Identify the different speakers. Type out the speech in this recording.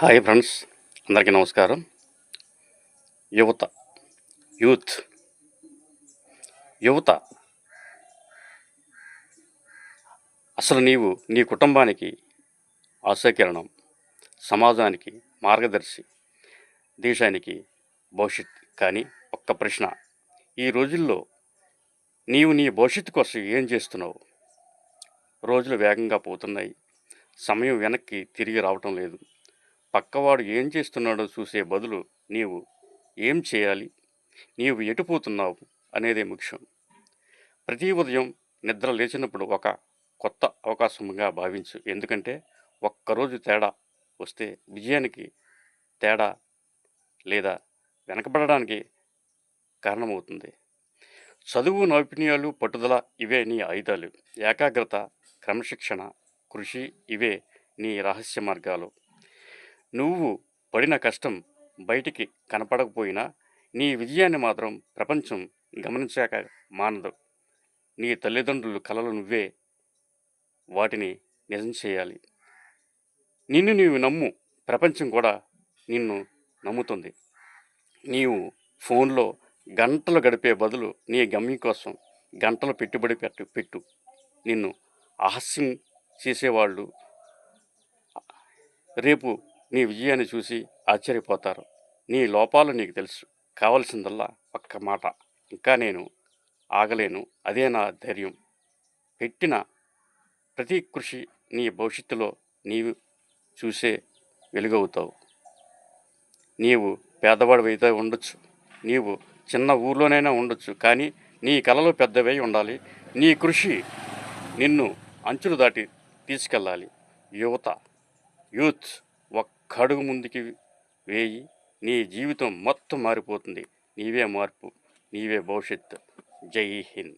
Speaker 1: Hi friends అందరికీ నమస్కారం. యువత యూత్ యువత అసలు నీవు నీ కుటుంబానికి ఆశాకిరణం సమాజానికి మార్గదర్శి దేశానికి భవిష్యత్ కానీ ఒక్క ప్రశ్న. ఈ రోజుల్లో నీవు నీ భవిష్యత్తు కోసం ఏం చేస్తున్నావు? రోజులు వేగంగా పోతున్నాయి. సమయం వెనక్కి తిరిగి రావటం లేదు. పక్కవాడు ఏం చేస్తున్నాడో చూసే బదులు నీవు ఏం చేయాలి? నీవు ఎటుపోతున్నావు అనేదే ముఖ్యం. ప్రతి ఉదయం నిద్ర లేచినప్పుడు ఒక కొత్త అవకాశంగా భావించు. ఎందుకంటే ఒక్కరోజు తేడా వస్తే విజయానికి తేడా లేదా వెనకబడడానికి కారణమవుతుంది. చదువు నైపుణ్యాలు పట్టుదల ఇవే నీ ఆయుధాలు. ఏకాగ్రత క్రమశిక్షణ కృషి ఇవే నీ రహస్య మార్గాలు. నువ్వు పడిన కష్టం బయటికి కనపడకపోయినా నీ విజయాన్ని మాత్రం ప్రపంచం గమనించాక మానదు. నీ తల్లిదండ్రులు కలలు నువ్వే. వాటిని నిజం చేయాలి. నిన్ను నీవు నమ్ము. ప్రపంచం కూడా నిన్ను నమ్ముతుంది. నీవు ఫోన్లో గంటలు గడిపే బదులు నీ గమ్యం కోసం గంటలు పెట్టుబడి పెట్టు పెట్టు. నిన్ను ఆహాస్యం చేసేవాళ్ళు రేపు నీ విజయాన్ని చూసి ఆశ్చర్యపోతారు. నీ లోపాలు నీకు తెలుసు. కావలసిందల్లా ఒక్క మాట. ఇంకా నేను ఆగలేను. అదే నా ధైర్యం. పెట్టిన ప్రతి కృషి నీ భవిష్యత్తులో నీవు చూసే వెలుగవుతావు. నీవు పేదవాడివైతే ఉండొచ్చు. నీవు చిన్న ఊర్లోనైనా ఉండొచ్చు. కానీ నీ కలలు పెద్దవై ఉండాలి. నీ కృషి నిన్ను అంచులు దాటి తీసుకెళ్ళాలి. యువత యూత్ కడుగు ముందుకి వేయి. నీ జీవితం మొత్తం మారిపోతుంది. నీవే మార్పు నీవే భవిష్యత్తు. జై హింద్.